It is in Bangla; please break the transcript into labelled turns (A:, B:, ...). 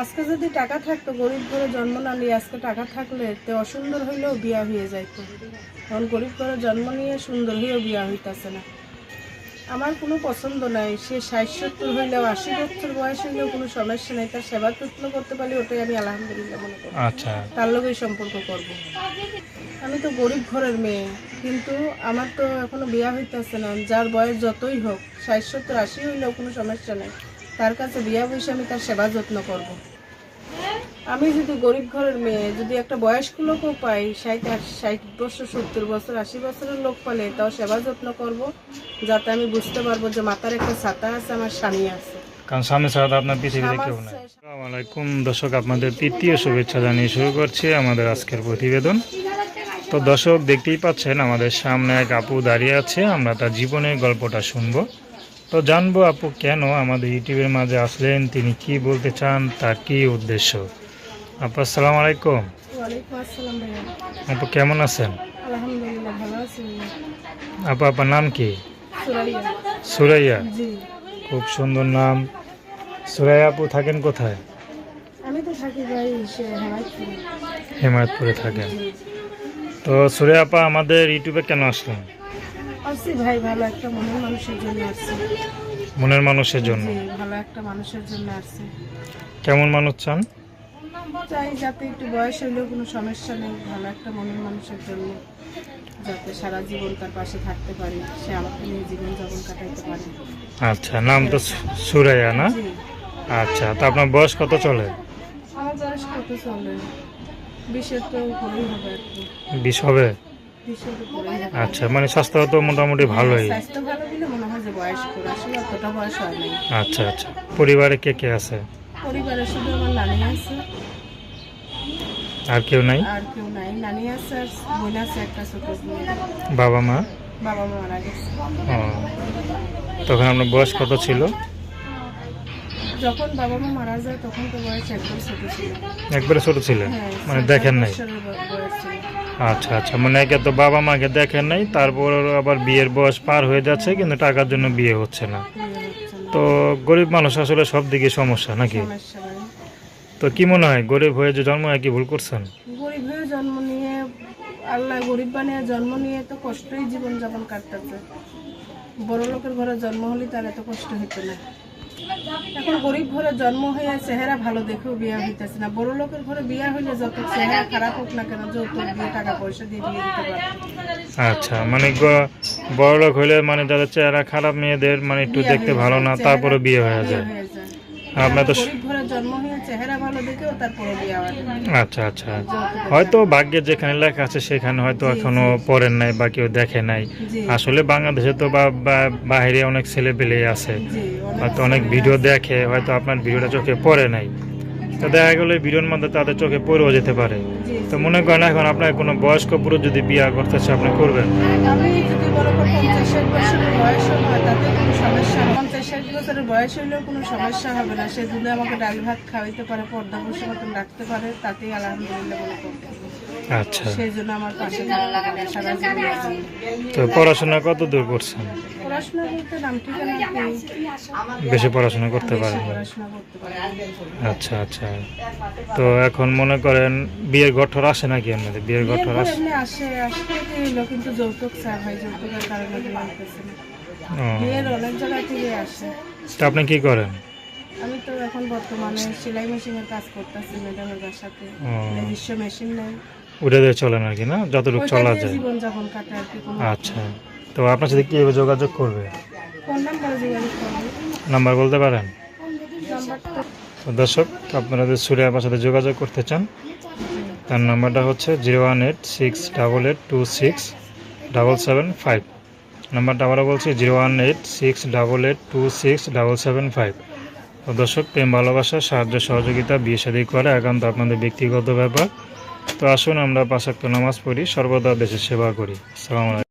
A: আজকে যদি টাকা থাকতো গরিব ঘরে জন্ম না নিয়ে আজকে টাকা থাকলে তে অসুন্দর হইলেও বিয়া হয়ে যাইতো। কারণ গরিব ঘরে জন্ম নিয়ে সুন্দর হয়েও বিয়া হইতাছে না। আমার কোনো পছন্দ নাই সে ষাট সত্তর হইলেও আশি বছর বয়স হইলেও কোনো সমস্যা নেই তার সেবা যত্ন করতে পারলে ওটাই আমি আলহামদুলিল্লাহ মনে করি।
B: আচ্ছা।
A: তার লগেই সম্পর্ক করব। আমি তো গরিব ঘরের মেয়ে কিন্তু আমার তো এখনও বিয়া হইতেছে না যার বয়স যতই হোক ষাট সত্তর আশি হইলেও কোনো সমস্যা নেই। তার কাছে বিয়া বসে আমি তার সেবা যত্ন করব। আমি যদি গরিব ঘরের মেয়ে যদি একটা বয়স্ক লোকও পাই ষাট ষাট বছর সত্তর বছর আশি বছরের লোক পালে তাও সেবা যত্ন করব যাতে আমি বুঝতে পারব যে মাথার একটা ছাতা আছে আমার স্বামী আছে।
B: কারণ সামনে ছাড়া আপনার পৃথিবীতে কেউ নাই। আলাইকুম। দর্শক আপনাদের তৃতীয় শুভেচ্ছা জানিয়ে শুরু করছি আমাদের আজকের প্রতিবেদন। তো দর্শক দেখতেই পাচ্ছেন আমাদের সামনে এক আপু দাঁড়িয়ে আছে। আমরা তার জীবনের গল্পটা শুনব। তো জানব আপু কেন আমাদের ইউটিউবের মাঝে আসলেন? তিনি কি বলতে চান? তার কি উদ্দেশ্য? আপু আসসালামু আলাইকুম। আপু কেমন আছেন? আপু আপনার নাম কি?
A: সুরাইয়া।
B: খুব সুন্দর নাম। সুরাইয়া আপু থাকেন কোথায়?
A: হেমায়তপুরে।
B: থাকেন। তো সুরে আপা আমাদের ইউটিউবে কেন আসলেন?
A: আসছি ভাই ভালো একটা মনের মানুষের জন্য আসছি
B: মনের মানুষের জন্য?
A: ভালো একটা মানুষের জন্য আসছি
B: কেমন মানুষ চান?
A: চাই যাতে একটু বয়স হইলেও কোনো সমস্যা নেই ভালো একটা মনের মানুষের জন্য। যাতে সারা জীবন তার পাশে থাকতে পারি সে আমাকে নিয়ে জীবন যাপন কাটাইতে পারে।
B: আচ্ছা নাম তো সুরাইয়া না? আচ্ছা তো আপনার বয়স কত চলে?
A: আমার বয়স কত চলে? বিশের তো হবে
B: বিশ হবে? আচ্ছা মানে স্বাস্থ্য তো মোটামুটি ভালোই।
A: স্বাস্থ্য ভালো মনে হয় যে বয়স আসলে অতটা বয়স হয় নাই।
B: আচ্ছা আচ্ছা। পরিবারে কে কে আছে?
A: পরিবারে শুধু আমার নানি আছে।
B: আর কেউ নাই?
A: আর কেউ নাই। নানি আছে আর বোন আছে একটা ছোট
B: বাবা মা?
A: বাবা মা মারা গেছে।
B: ও তখন আপনার বয়স কত ছিল?
A: যখন বাবা মা মারা যায় তখন তো বয়স ছোট ছিল।
B: একবারে ছোট ছিলেন
A: হ্যাঁ
B: মানে দেখেন নাই? আচ্ছা আচ্ছা। মানে একে তো বাবা মাকে দেখেন নাই তারপর আবার বিয়ের বয়স পার হয়ে যাচ্ছে কিন্তু টাকার জন্য বিয়ে হচ্ছে না। তো গরিব মানুষ আসলে সব দিকে সমস্যা নাকি? তো কি মনে হয় গরিব হয়ে যে জন্ম হয় কি ভুল করছেন?
A: গরিব হয়ে জন্ম নিয়ে আল্লাহ গরিব বানিয়ে জন্ম নিয়ে তো কষ্টই জীবন যাপন কাটতেছে বড় লোকের ঘরে জন্ম হলে তার এত কষ্ট হইতো না। এখন গরিব ঘরে জন্ম হয়ে চেহারা ভালো দেখেও বিয়া হইতেছে না। বড় লোকের ঘরে বিয়া হইলে যত চেহারা খারাপ হোক না কেন যত দিয়ে টাকা পয়সা দিয়ে বিয়ে দিতে পারে
B: আচ্ছা মানে বড় লোক হইলে মানে যাদের চেহারা খারাপ মেয়েদের মানে একটু দেখতে ভালো না তারপরে বিয়ে হয়ে যায়।
A: জন্ম হয়ে হয়।
B: আচ্ছা আচ্ছা হয়তো ভাগ্যে যেখানে লেখা আছে সেখানে হয়তো এখনও পড়েন নাই বা কেউ দেখে নাই। আসলে বাংলাদেশে তো বা বাইরে অনেক ছেলে পেলে আছে হয়তো অনেক ভিডিও দেখে হয়তো আপনার ভিডিওটা চোখে পড়ে নাই। তো দেখা গেলো ভিডিওর মধ্যে তাদের চোখে পড়েও যেতে পারে। তো মনে করেন এখন আপনার কোনো বয়স্ক পুরো যদি বিয়া করতে চান আপনি করবেন?
A: আমি যদি বড় বছরের বয়স হয়, তাতে কোনো সমস্যা হবে পঞ্চাশ ষাট বছরের বয়স হলেও কোনো সমস্যা হবে না। সে যদি আমাকে ডাল ভাত খাওয়াইতে পারে, পর্দা বসে মতন রাখতে পারে, তাতেই আলহামদুলিল্লাহ। বলে।
B: আচ্ছা।
A: আমার পাশে।
B: তো পড়াশোনা কত দূর করছেন?
A: পড়াশোনা করতে নাম ঠিকানা কি।
B: বেশি পড়াশোনা করতে পারেন আচ্ছা আচ্ছা। তো এখন মনে করেন বিয়ের গঠর আসে নাকি আপনাদের? বিয়ের গঠর আসে
A: কিন্তু যৌতুক যৌতুকের কারণে অনেক জায়গা থেকে
B: তো আপনি কি করেন?
A: আমি তো এখন বর্তমানে সেলাই মেশিনের কাজ করতেছি ম্যাডামের বাসাতে
B: ও।
A: নিজস্ব মেশিন নেই।
B: উঠে দিয়ে চলেন আর কি না? যতটুকু চলা যায়।
A: জীবন কাটে আর কি
B: আচ্ছা। তো আপনার সাথে কীভাবে যোগাযোগ করবে?
A: নাম্বারে যোগাযোগ করবে।
B: নাম্বার বলতে পারেন? তো দর্শক আপনারা যদি সুরে আপনার সাথে যোগাযোগ করতে চান তার নাম্বারটা হচ্ছে zero one eight six double eight two six double seven five. নাম্বারটা আবারও বলছি zero one eight six double eight two six double seven five. তো দর্শক প্রেম ভালোবাসা সাহায্য সহযোগিতা বিয়ে শাদী করে একান্ত আপনাদের ব্যক্তিগত ব্যাপার। তো আসুন আমরা পাশাক্ত নামাজ পড়ি সর্বদা দেশের সেবা করি। আসসালামু